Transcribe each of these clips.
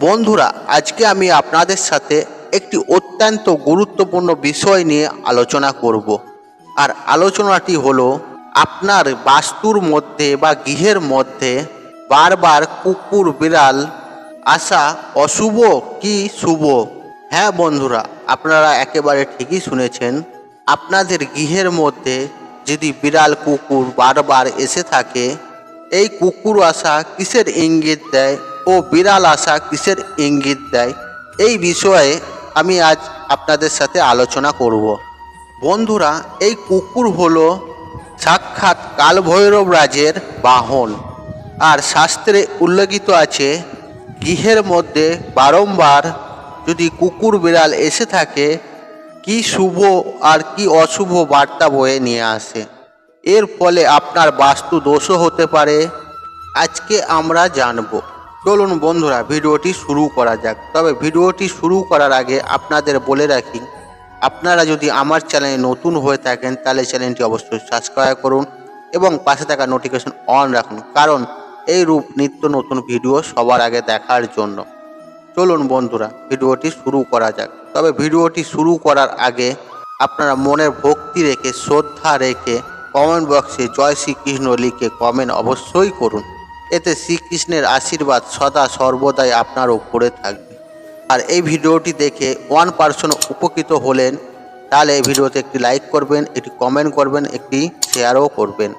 বন্ধুরা, আজকে আমি আপনাদের সাথে একটি অত্যন্ত গুরুত্বপূর্ণ বিষয় নিয়ে আলোচনা করব। আর আলোচনাটি হলো, আপনার বাস্তুর মধ্যে বা গৃহের মধ্যে বারবার কুকুর, বিড়াল আসা অশুভ কি শুভ? হ্যাঁ বন্ধুরা, আপনারা একেবারে ঠিকই শুনেছেন। আপনাদের গৃহের মধ্যে যদি বিড়াল, কুকুর বারবার এসে থাকে, এই কুকুর আসা কিসের ইঙ্গিত দেয়? ও বিড়াল আসা কিসের ইঙ্গিত দেয়? এই বিষয়ে আমি আজ আপনাদের সাথে আলোচনা করব। বন্ধুরা, এই কুকুর হলো সাক্ষাৎ কালভৈরব রাজের বাহন। আর শাস্ত্রে উল্লেখিত আছে, গৃহের মধ্যে বারংবার যদি কুকুর বিড়াল এসে থাকে, কি শুভ আর কি অশুভ বার্তা বয়ে নিয়ে আসে। এর ফলে আপনার বাস্তু দোষও হতে পারে। আজকে আমরা জানব। চলুন বন্ধুরা, ভিডিওটি শুরু করা যাক। তবে ভিডিওটি শুরু করার আগে আপনাদের বলে রাখি, আপনারা যদি আমার চ্যানেলে নতুন হয়ে থাকেন, তাহলে চ্যানেলটি অবশ্যই সাবস্ক্রাইব করুন এবং পাশে থাকা নোটিফিকেশন অন রাখুন। কারণ এই রূপ নিত্য নতুন ভিডিও সবার আগে দেখার জন্য। চলুন বন্ধুরা, ভিডিওটি শুরু করা যাক। তবে ভিডিওটি শুরু করার আগে আপনারা মনের ভক্তি রেখে, শ্রদ্ধা রেখে কমেন্ট বক্সে জয় শ্রীকৃষ্ণ লিখে কমেন্ট অবশ্যই করুন। এতে শ্রীকৃষ্ণের আশীর্বাদ সদা সর্বদাই আপনার উপরে থাকবে। আর এই ভিডিওটি দেখে ওয়ান পার্সন উপকৃত হলেন, তাহলে এই ভিডিওতে একটি লাইক করবেন, একটি কমেন্ট করবেন, একটি শেয়ারও করবেন।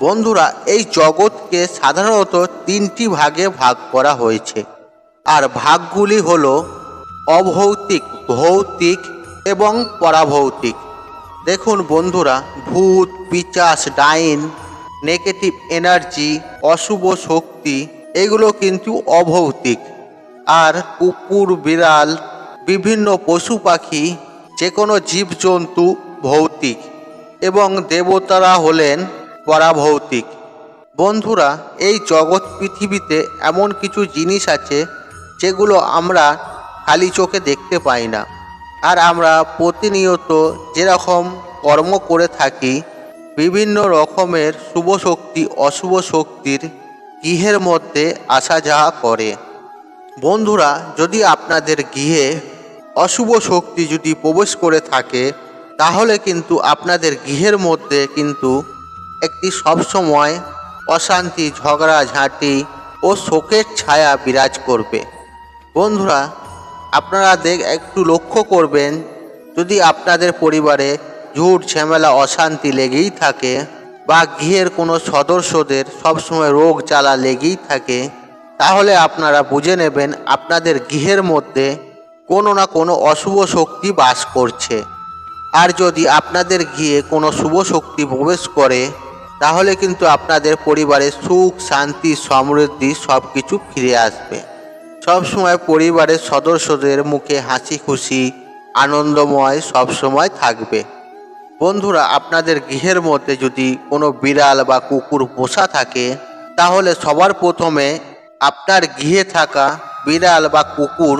বন্ধুরা, এই জগৎকে সাধারণত তিনটি ভাগে ভাগ করা হয়েছে। আর ভাগগুলি হল অভৌতিক, ভৌতিক এবং পরাভৌতিক। দেখুন বন্ধুরা, ভূত, পিচাস, ডাইন নেগেটিভ এনার্জি, অশুভ শক্তি, এগুলো কিন্তু অভৌতিক। আর কুকুর, বিড়াল, বিভিন্ন পশু পাখি যে কোনো জীবজন্তু ভৌতিক এবং দেবতারা হলেন পরাভৌতিক। বন্ধুরা, এই জগৎ পৃথিবীতে এমন কিছু জিনিস আছে যেগুলো আমরা খালি চোখে দেখতে পাই না। আর আমরা প্রতিনিয়ত যেরকম কর্ম করে থাকি বিভিন্ন রকমের শুভ শক্তি, অশুভ শক্তির গৃহের মধ্যে আসা যাওয়া করে। বন্ধুরা, যদি আপনাদের গৃহে অশুভ শক্তি যদি প্রবেশ করে থাকে, তাহলে কিন্তু আপনাদের গৃহের মধ্যে কিন্তু একটি সবসময় অশান্তি, ঝগড়া, ঝাঁটি ও শোকের ছায়া বিরাজ করবে। বন্ধুরা, আপনারা দেখ, একটু লক্ষ্য করবেন, যদি আপনাদের পরিবারে ঝুট ঝামেলা, অশান্তি লেগেই থাকে। বা গৃহের কোনো সদস্যদের সবসময় রোগ জ্বালা লেগেই থাকে। তাহলে আপনারা বুঝে নেবেন আপনাদের গৃহের মধ্যে কোনো না কোনো অশুভ শক্তি বাস করছে। আর যদি আপনাদের গৃহে কোনো শুভ শক্তি প্রবেশ করে, তাহলে কিন্তু আপনাদের পরিবারে সুখ, শান্তি, সমৃদ্ধি সব কিছু ফিরে আসবে। সবসময় পরিবারের সদস্যদের মুখে হাসি খুশি, আনন্দময় সবসময় থাকবে। বন্ধুরা, আপনাদের গৃহের মধ্যে যদি কোনো বিড়াল বা কুকুর পোষা থাকে, তাহলে সবার প্রথমে আপনার গৃহে থাকা বিড়াল বা কুকুর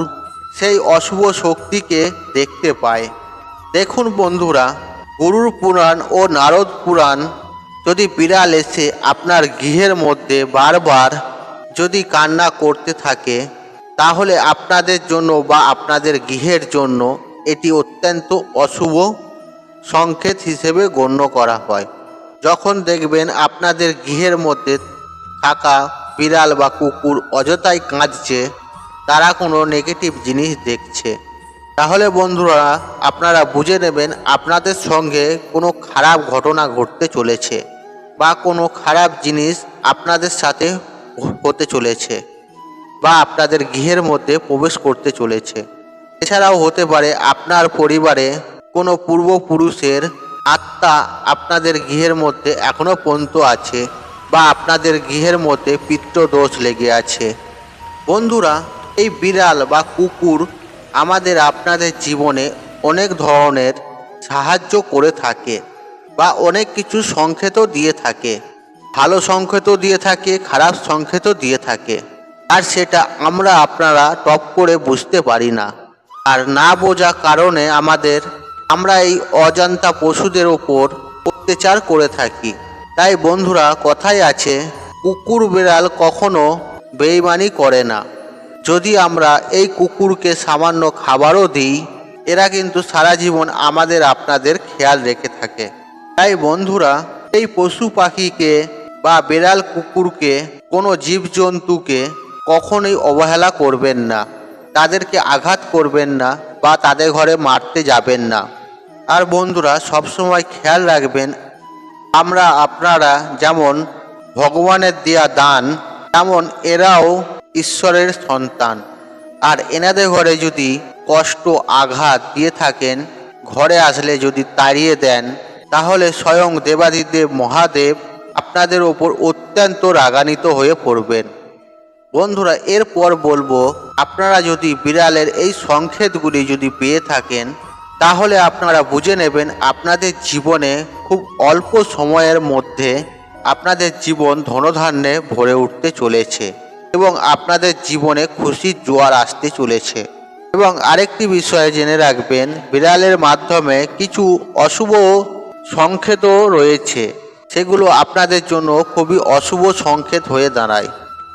সেই অশুভ শক্তিকে দেখতে পায়। দেখুন বন্ধুরা, গরুর পুরাণ ও নারদ পুরাণ যদি বিড়াল এসে আপনার গৃহের মধ্যে বারবার যদি কান্না করতে থাকে, তাহলে আপনাদের জন্য বা আপনাদের গৃহের জন্য এটি অত্যন্ত অশুভ সংকেত হিসেবে গণ্য করা হয়। যখন দেখবেন আপনাদের গৃহের মধ্যে থাকা বিড়াল বা কুকুর অযথাই কাঁদছে, তারা কোনো নেগেটিভ জিনিস দেখছে। তাহলে বন্ধুরা, আপনারা বুঝে নেবেন আপনাদের সঙ্গে কোনো খারাপ ঘটনা ঘটতে চলেছে বা কোনো খারাপ জিনিস আপনাদের সাথে হতে চলেছে বা আপনাদের গৃহের মধ্যে প্রবেশ করতে চলেছে। এছাড়াও হতে পারে আপনার পরিবারে কোনো পূর্বপুরুষের আত্মা আপনাদের গৃহের মধ্যে এখনও পর্যন্ত আছে বা আপনাদের গৃহের মধ্যে পিত্তদোষ লেগে আছে। বন্ধুরা, এই বিড়াল বা কুকুর আমাদের আপনাদের জীবনে অনেক ধরনের সাহায্য করে থাকে বা অনেক কিছু সংকেতও দিয়ে থাকে। ভালো সংকেতও দিয়ে থাকে, খারাপ সংকেতও দিয়ে থাকে। আর সেটা আমরা আপনারা টপ করে বুঝতে পারি না। আর না বোঝা কারণে আমাদের আমরা এই অজান্তা পশুদের ওপর অত্যাচার করে থাকি। তাই বন্ধুরা, কথাই আছে, কুকুর বিড়াল কখনো বেইমানি করে না। যদি আমরা এই কুকুরকে সামান্য খাবারও দিই, এরা কিন্তু সারা জীবন আমাদের আপনাদের খেয়াল রেখে থাকে। তাই বন্ধুরা, এই পশু পাখিকে বা বেড়াল কুকুরকে, কোনো জীবজন্তুকে কখনোই অবহেলা করবেন না। তাদেরকে আঘাত করবেন না বা তাদের ঘরে মারতে যাবেন না। আর বন্ধুরা, সবসময় খেয়াল রাখবেন, আমরা আপনারা যেমন ভগবানের দেয়া দান, তেমন এরাও ঈশ্বরের সন্তান। আর এনাদের ঘরে যদি কষ্ট, আঘাত দিয়ে থাকেন, ঘরে আসলে যদি তাড়িয়ে দেন, তাহলে স্বয়ং দেবাদিদেব, মহাদেব আপনাদের ওপর অত্যন্ত রাগান্বিত হয়ে পড়বেন। বন্ধুরা, এরপর বলব, আপনারা যদি বিড়ালের এই সংকেতগুলি যদি পেয়ে থাকেন তাহলে আপনারা বুঝে নেবেন আপনাদের জীবনে খুব অল্প সময়ের মধ্যে আপনাদের জীবন ধনধান্যে ভরে উঠতে চলেছে এবং আপনাদের জীবনে খুশির জোয়ার আসতে চলেছে। এবং আরেকটি বিষয়ে জেনে রাখবেন, বিড়ালের মাধ্যমে কিছু অশুভ সংকেতও রয়েছে। সেগুলো আপনাদের জন্য খুবই অশুভ সংকেত হয়ে দাঁড়ায়।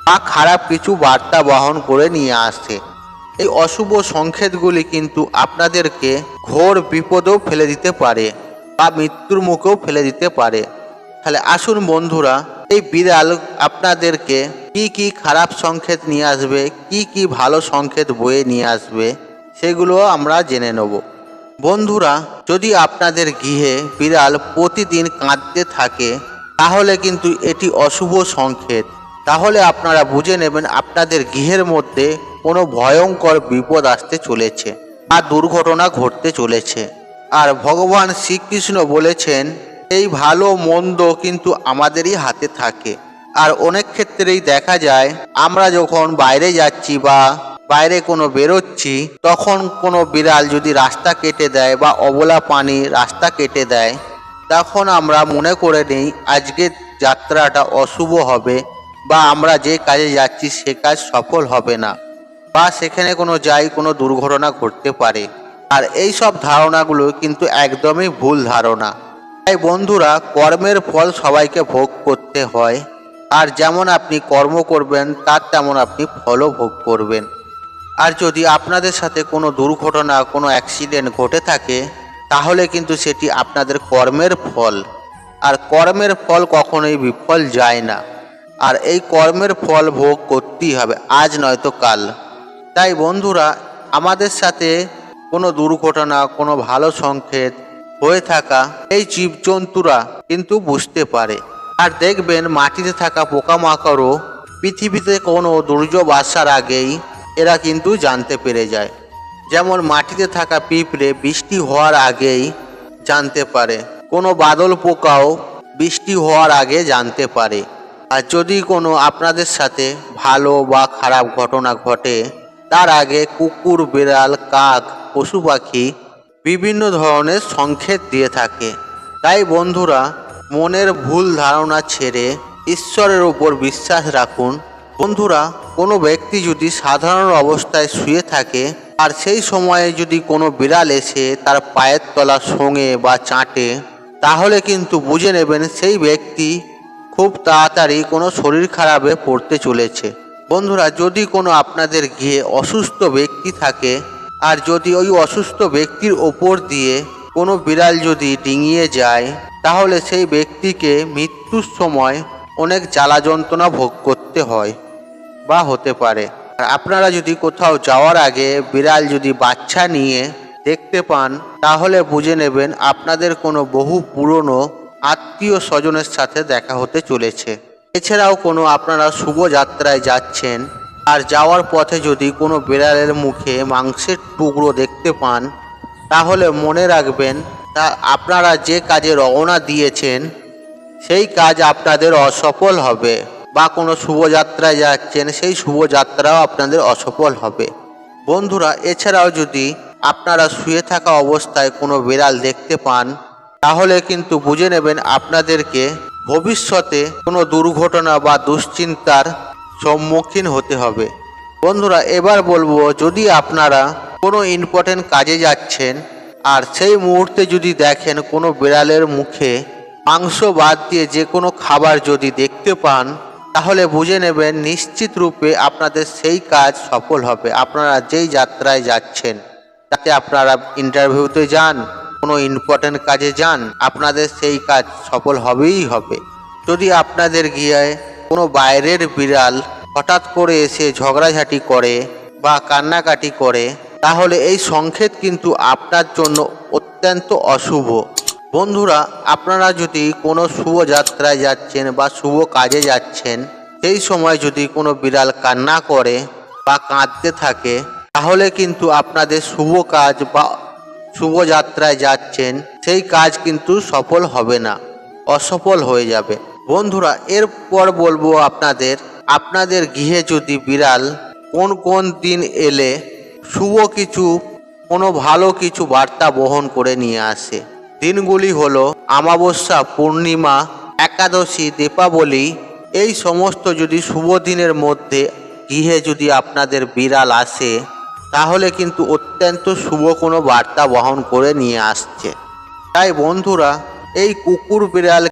বা খারাপ কিছু বার্তা বহন করে নিয়ে আসে। এই অশুভ সংকেতগুলি কিন্তু আপনাদেরকে ঘোর বিপদেও ফেলে দিতে পারে বা মৃত্যুর মুখেও ফেলে দিতে পারে। তাহলে আসুন বন্ধুরা, এই বিড়াল আপনাদেরকে কি কি খারাপ সংকেত নিয়ে আসবে, কি কি ভালো সংকেত বয়ে নিয়ে আসবে, সেগুলো আমরা জেনে নেব। বন্ধুরা, যদি আপনাদের গৃহে বিড়াল প্রতিদিন কাঁদতে থাকে, তাহলে কিন্তু এটি অশুভ সংকেত। তাহলে আপনারা বুঝে নেবেন আপনাদের গৃহের মধ্যে কোনো ভয়ঙ্কর বিপদ আসতে চলেছে বা দুর্ঘটনা ঘটতে চলেছে। আর ভগবান শ্রীকৃষ্ণ বলেছেন, এই ভালো মন্দ কিন্তু আমাদেরই হাতে থাকে। আর অনেক ক্ষেত্রেই দেখা যায়, আমরা যখন বাইরে যাচ্ছি বা বাইরে কোনো বেরোচ্ছি, তখন কোনো বিড়াল যদি রাস্তা কেটে দেয় বা অবলা পানি রাস্তা কেটে দেয়, তখন আমরা মনে করে নিই আজকের যাত্রাটা অশুভ হবে বা আমরা যে কাজে যাচ্ছি সে কাজ সফল হবে না। বা সেখানে কোনো যাই, কোনো দুর্ঘটনা ঘটতে পারে। আর এই সব ধারণাগুলো কিন্তু একদমই ভুল ধারণা। তাই বন্ধুরা, কর্মের ফল সবাইকে ভোগ করতে হয়। আর যেমন আপনি কর্ম করবেন, তার তেমন আপনি ফলও ভোগ করবেন। আর যদি আপনাদের সাথে কোনো দুর্ঘটনা, কোনো অ্যাক্সিডেন্ট ঘটে থাকে, তাহলে কিন্তু সেটি আপনাদের কর্মের ফল। আর কর্মের ফল কখনোই বিফল যায় না। আর এই কর্মের ফল ভোগ করতেই হবে, আজ নয়তো কাল। তাই বন্ধুরা, আমাদের সাথে কোনো দুর্ঘটনা, কোনো ভালো সংকেত হয়ে থাকা এই জীবজন্তুরা কিন্তু বুঝতে পারে। আর দেখবেন, মাটিতে থাকা পোকামাকড়ও পৃথিবীতে কোনো দুর্যোগ আসার আগেই এরা কিন্তু জানতে পেরে যায়। যেমন মাটিতে থাকা পিঁপড়ে বৃষ্টি হওয়ার আগেই জানতে পারে, কোনো বাদল পোকাও বৃষ্টি হওয়ার আগে জানতে পারে। আর যদি কোনো আপনাদের সাথে ভালো বা খারাপ ঘটনা ঘটে তার আগে কুকুর, বিড়াল, কাক, পশু পাখি বিভিন্ন ধরনের সংকেত দিয়ে থাকে। তাই বন্ধুরা, মনের ভুল ধারণা ছেড়ে ঈশ্বরের ওপর বিশ্বাস রাখুন। বন্ধুরা, কোনো ব্যক্তি যদি সাধারণ অবস্থায় শুয়ে থাকে, আর সেই সময়ে যদি কোনো বিড়াল এসে তার পায়ের তলা সঙে বা চাটে, তাহলে কিন্তু বুঝে নেবেন সেই ব্যক্তি খুব তাড়াতাড়ি কোনো শরীর খারাপে পড়তে চলেছে। বন্ধুরা, যদি কোনো আপনাদের গিয়ে অসুস্থ ব্যক্তি থাকে আর যদি ওই অসুস্থ ব্যক্তির ওপর দিয়ে কোনো বিড়াল যদি ডিঙিয়ে যায়, তাহলে সেই ব্যক্তিকে মৃত্যুর সময় অনেক জ্বালা যন্ত্রণা ভোগ করতে হয় বা হতে পারে। আপনারা যদি কোথাও যাওয়ার আগে বিড়াল যদি বাচ্চা নিয়ে দেখতে পান, তাহলে বুঝে নেবেন আপনাদের কোনো বহু পুরনো আত্মীয় স্বজনের সাথে দেখা হতে চলেছে। এছাড়াও কোনো আপনারা শুভ যাত্রায় যাচ্ছেন আর যাওয়ার পথে যদি কোনো বিড়ালের মুখে মাংসের টুকরো দেখতে পান, তাহলে মনে রাখবেন তা আপনারা যে কাজে রওনা দিয়েছেন, সেই কাজ আপনাদের অসফল হবে বা কোনো শুভযাত্রায় যাচ্ছেন, সেই শুভযাত্রাও আপনাদের অসফল হবে। বন্ধুরা, এছাড়াও যদি আপনারা শুয়ে থাকা অবস্থায় কোনো বিড়াল দেখতে পান, তাহলে কিন্তু বুঝে নেবেন আপনাদেরকে ভবিষ্যতে কোনো দুর্ঘটনা বা দুশ্চিন্তার সম্মুখীন হতে হবে। বন্ধুরা, এবার বলব, যদি আপনারা কোনো ইম্পর্টেন্ট কাজে যাচ্ছেন আর সেই মুহূর্তে যদি দেখেন কোনো বিড়ালের মুখে মাংস বাদ দিয়ে যে কোনো খাবার যদি দেখতে পান, তাহলে বুঝে নেবেন নিশ্চিত রূপে আপনাদের সেই কাজ সফল হবে। আপনারা যেই যাত্রায় যাচ্ছেন, তাতে আপনারা ইন্টারভিউতে যান। কোনো ইম্পর্ট্যান্ট কাজে যান, আপনাদের সেই কাজ সফল হবেই হবে। যদি আপনাদের গিয়ে কোনো বাইরের বিড়াল হঠাৎ করে এসে ঝগড়াঝাটি করে বা কান্নাকাটি করে, তাহলে এই সংকেত কিন্তু আপনার জন্য অত্যন্ত অশুভ। বন্ধুরা, আপনারা যদি কোনো শুভ যাত্রায় যাচ্ছেন বা শুভ কাজে যাচ্ছেন, সেই সময় যদি কোনো বিড়াল কান্না করে বা কাঁদতে থাকে, তাহলে কিন্তু আপনাদের শুভ কাজ বা শুভ যাত্রায় যাচ্ছেন, সেই কাজ কিন্তু সফল হবে না, অসফল হয়ে যাবে। বন্ধুরা, এরপর বলব আপনাদের আপনাদের গৃহে যদি বিড়াল কোন কোন দিন এলে শুভ কিছু, কোনো ভালো কিছু বার্তা বহন করে নিয়ে আসে। দিনগুলি হলো আমাবস্যা পূর্ণিমা, একাদশী, দীপাবলি, এই সমস্ত যদি শুভ দিনের মধ্যে গৃহে যদি আপনাদের বিড়াল আসে তাহলে কিন্তু অত্যন্ত শুভ কোনো বার্তা বহন করে নিয়ে আসছে। তাই বন্ধুরা, এই কুকুর বিড়াল